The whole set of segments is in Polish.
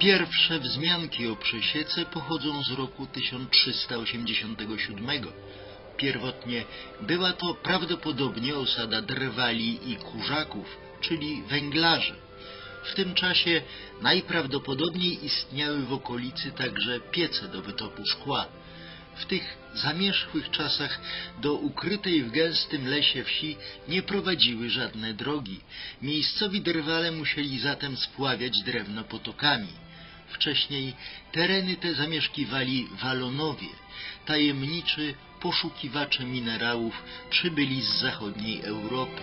Pierwsze wzmianki o przesiece pochodzą z roku 1387. Pierwotnie była to prawdopodobnie osada drwali i kurzaków, czyli węglarzy. W tym czasie najprawdopodobniej istniały w okolicy także piece do wytopu szkła. W tych zamierzchłych czasach do ukrytej w gęstym lesie wsi nie prowadziły żadne drogi. Miejscowi drwale musieli zatem spławiać drewno potokami. Wcześniej tereny te zamieszkiwali Walonowie, tajemniczy poszukiwacze minerałów przybyli z zachodniej Europy.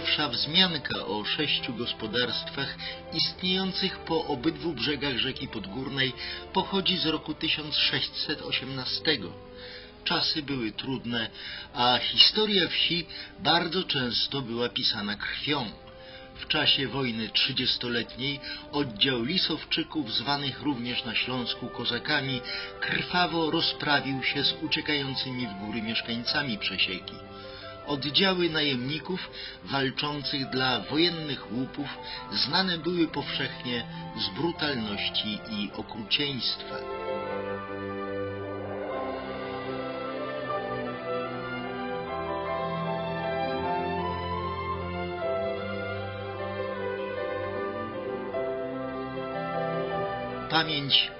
Pierwsza wzmianka o sześciu gospodarstwach istniejących po obydwu brzegach rzeki Podgórnej pochodzi z roku 1618. Czasy były trudne, a historia wsi bardzo często była pisana krwią. W czasie wojny trzydziestoletniej oddział Lisowczyków, zwanych również na Śląsku kozakami, krwawo rozprawił się z uciekającymi w góry mieszkańcami Przesieki. Oddziały najemników walczących dla wojennych łupów znane były powszechnie z brutalności i okrucieństwa. Pamięć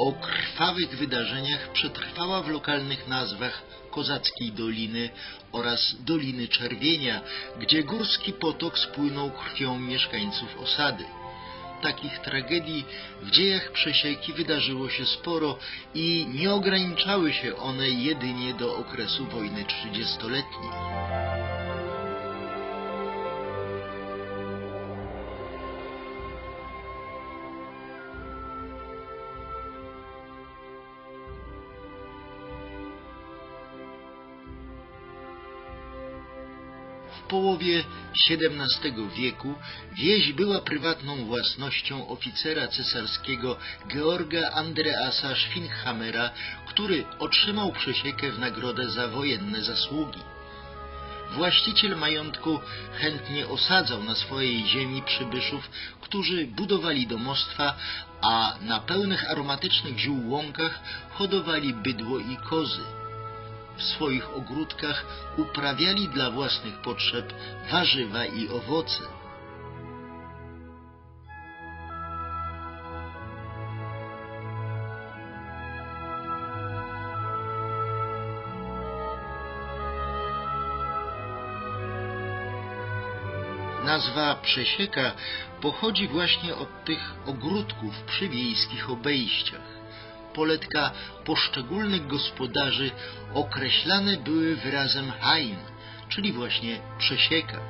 o krwawych wydarzeniach przetrwała w lokalnych nazwach Kozackiej Doliny oraz Doliny Czerwienia, gdzie górski potok spłynął krwią mieszkańców osady. Takich tragedii w dziejach Przesieki wydarzyło się sporo i nie ograniczały się one jedynie do okresu wojny trzydziestoletniej. Połowie XVII wieku wieś była prywatną własnością oficera cesarskiego Georga Andreasa Schwinghamera, który otrzymał przesiekę w nagrodę za wojenne zasługi. Właściciel majątku chętnie osadzał na swojej ziemi przybyszów, którzy budowali domostwa, a na pełnych aromatycznych ziół łąkach hodowali bydło i kozy w swoich ogródkach uprawiali dla własnych potrzeb warzywa i owoce. Nazwa Przesieka pochodzi właśnie od tych ogródków przy wiejskich obejściach poletka poszczególnych gospodarzy określane były wyrazem Hain, czyli właśnie przesieka.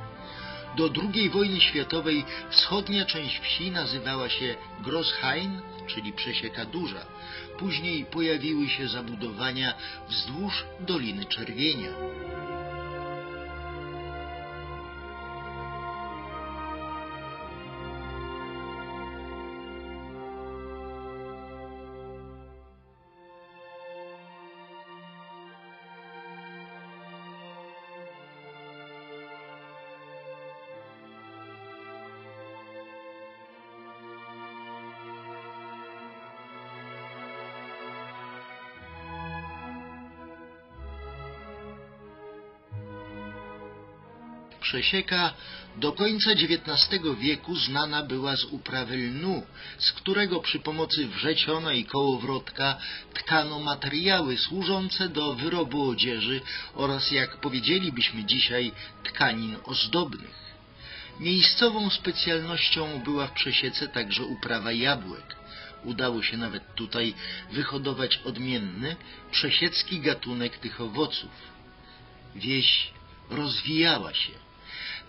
Do II wojny światowej wschodnia część wsi nazywała się Grosshain, czyli przesieka duża. Później pojawiły się zabudowania wzdłuż Doliny Czerwienia. Przesieka do końca XIX wieku znana była z uprawy lnu, z którego przy pomocy wrzeciona i kołowrotka tkano materiały służące do wyrobu odzieży oraz, jak powiedzielibyśmy dzisiaj, tkanin ozdobnych. Miejscową specjalnością była w Przesiece także uprawa jabłek. Udało się nawet tutaj wyhodować odmienny, przesiecki gatunek tych owoców. Wieś rozwijała się.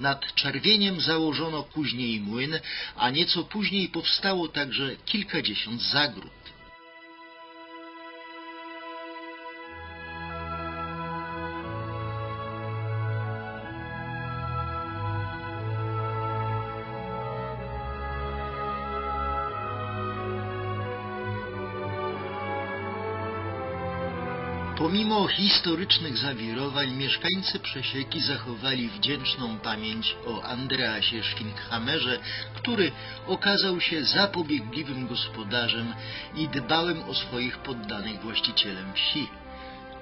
Nad Czerwieniem założono później młyn, a nieco później powstało także kilkadziesiąt zagród. Pomimo historycznych zawirowań mieszkańcy Przesieki zachowali wdzięczną pamięć o Andreasie Schwinghammerze, który okazał się zapobiegliwym gospodarzem i dbałym o swoich poddanych właścicielem wsi.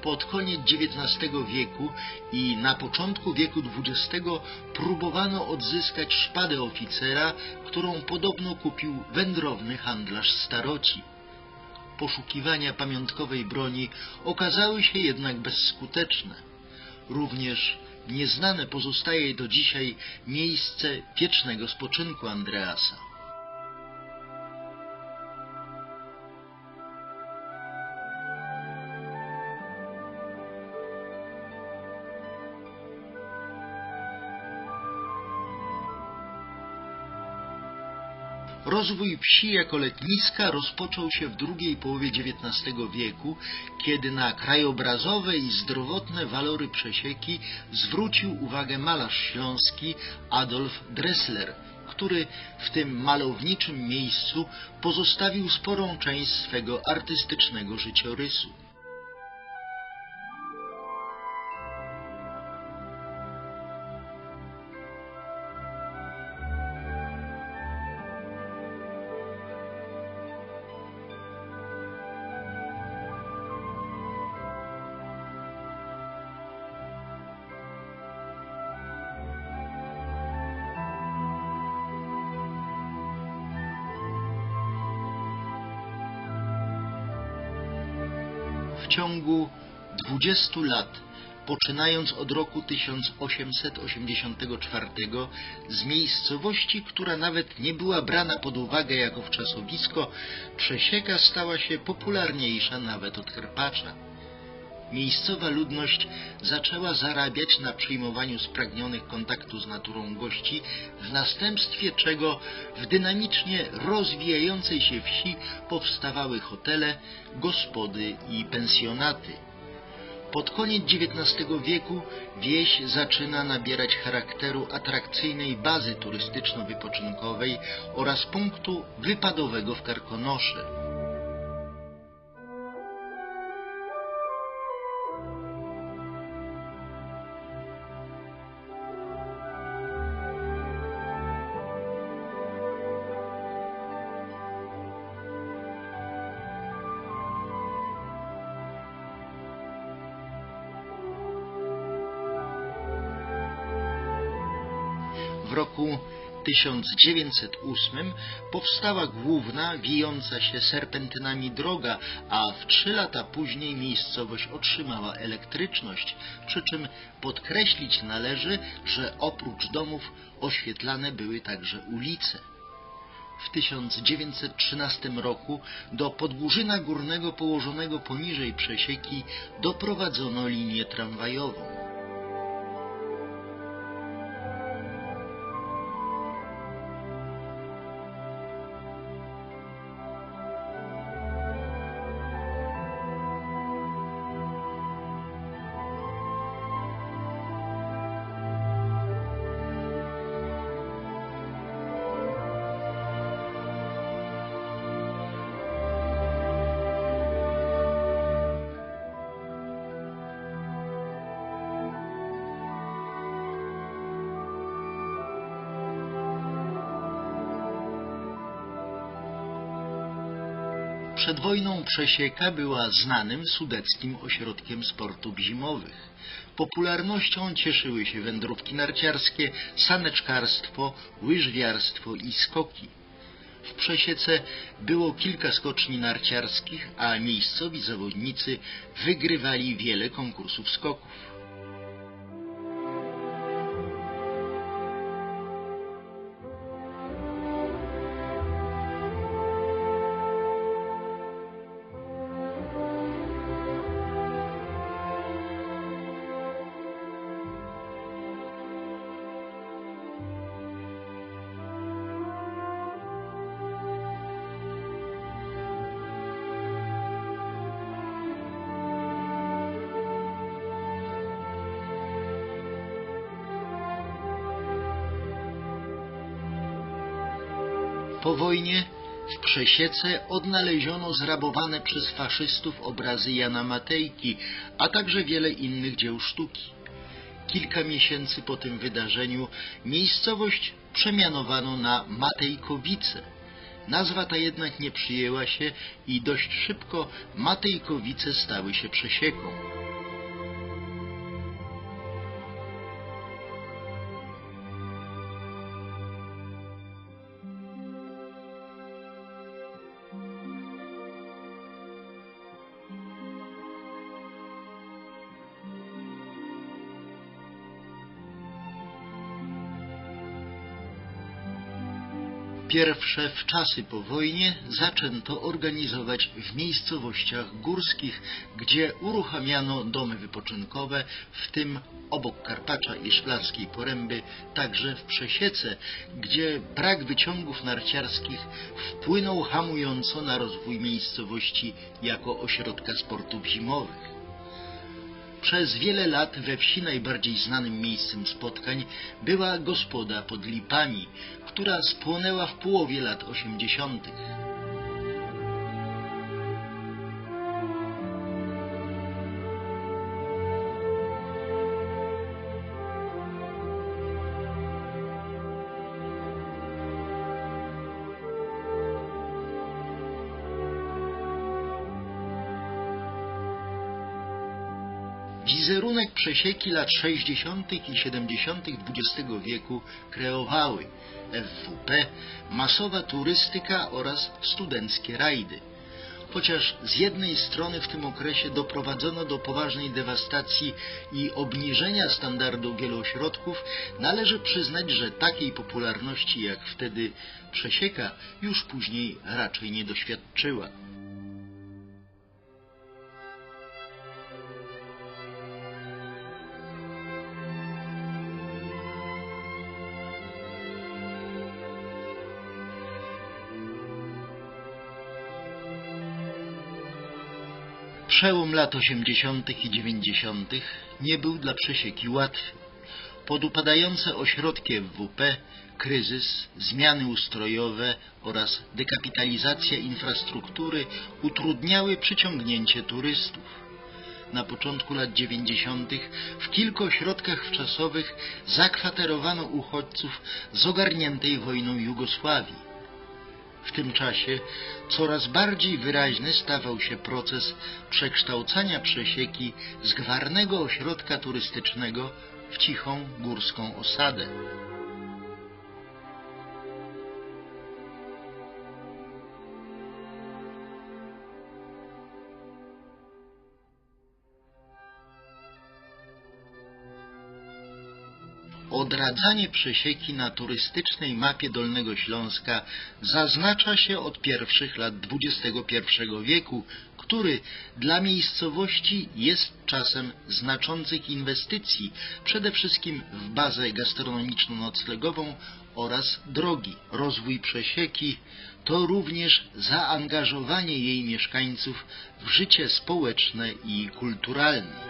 Pod koniec XIX wieku i na początku wieku XX próbowano odzyskać szpadę oficera, którą podobno kupił wędrowny handlarz staroci poszukiwania pamiątkowej broni okazały się jednak bezskuteczne. Również nieznane pozostaje do dzisiaj miejsce wiecznego spoczynku Andreasa. Rozwój wsi jako letniska rozpoczął się w drugiej połowie XIX wieku, kiedy na krajobrazowe i zdrowotne walory przesieki zwrócił uwagę malarz śląski Adolf Dressler, który w tym malowniczym miejscu pozostawił sporą część swego artystycznego życiorysu. Ciągu 20 lat, poczynając od roku 1884, z miejscowości, która nawet nie była brana pod uwagę jako wczasowisko, Przesieka stała się popularniejsza nawet od Karpacza. Miejscowa ludność zaczęła zarabiać na przyjmowaniu spragnionych kontaktu z naturą gości, w następstwie czego w dynamicznie rozwijającej się wsi powstawały hotele, gospody i pensjonaty. Pod koniec XIX wieku wieś zaczyna nabierać charakteru atrakcyjnej bazy turystyczno-wypoczynkowej oraz punktu wypadowego w Karkonosze. W roku 1908 powstała główna, wijąca się serpentynami droga, a w trzy lata później miejscowość otrzymała elektryczność, przy czym podkreślić należy, że oprócz domów oświetlane były także ulice. W 1913 roku do Podgórzyna Górnego położonego poniżej Przesieki doprowadzono linię tramwajową. Przed wojną Przesieka była znanym sudeckim ośrodkiem sportów zimowych. Popularnością cieszyły się wędrówki narciarskie, saneczkarstwo, łyżwiarstwo i skoki. W Przesiece było kilka skoczni narciarskich, a miejscowi zawodnicy wygrywali wiele konkursów skoków. Po wojnie W Przesiece odnaleziono zrabowane przez faszystów obrazy Jana Matejki, a także wiele innych dzieł sztuki. Kilka miesięcy po tym wydarzeniu miejscowość przemianowano na Matejkowice. Nazwa ta jednak nie przyjęła się i dość szybko Matejkowice stały się przesieką. Pierwsze wczasy po wojnie zaczęto organizować w miejscowościach górskich, gdzie uruchamiano domy wypoczynkowe, w tym obok Karpacza i Szklarskiej Poręby, także w Przesiece, gdzie brak wyciągów narciarskich wpłynął hamująco na rozwój miejscowości jako ośrodka sportów zimowych. Przez wiele lat we wsi najbardziej znanym miejscem spotkań była gospoda pod Lipami, która spłonęła w połowie lat osiemdziesiątych. Wizerunek przesieki lat 60. i 70. XX wieku kreowały FWP, masowa turystyka oraz studenckie rajdy. Chociaż z jednej strony w tym okresie doprowadzono do poważnej dewastacji i obniżenia standardu wielu ośrodków, należy przyznać, że takiej popularności jak wtedy przesieka już później raczej nie doświadczyła. Przełom lat 80. i 90. nie był dla przesieki łatwy. Podupadające ośrodki FWP, kryzys, zmiany ustrojowe oraz dekapitalizacja infrastruktury utrudniały przyciągnięcie turystów. Na początku lat 90. w kilku ośrodkach wczasowych zakwaterowano uchodźców z ogarniętej wojną Jugosławii. W tym czasie coraz bardziej wyraźny stawał się proces przekształcania przesieki z gwarnego ośrodka turystycznego w cichą górską osadę. Odradzanie przesieki na turystycznej mapie Dolnego Śląska zaznacza się od pierwszych lat XXI wieku, który dla miejscowości jest czasem znaczących inwestycji, przede wszystkim w bazę gastronomiczno-noclegową oraz drogi. Rozwój przesieki to również zaangażowanie jej mieszkańców w życie społeczne i kulturalne.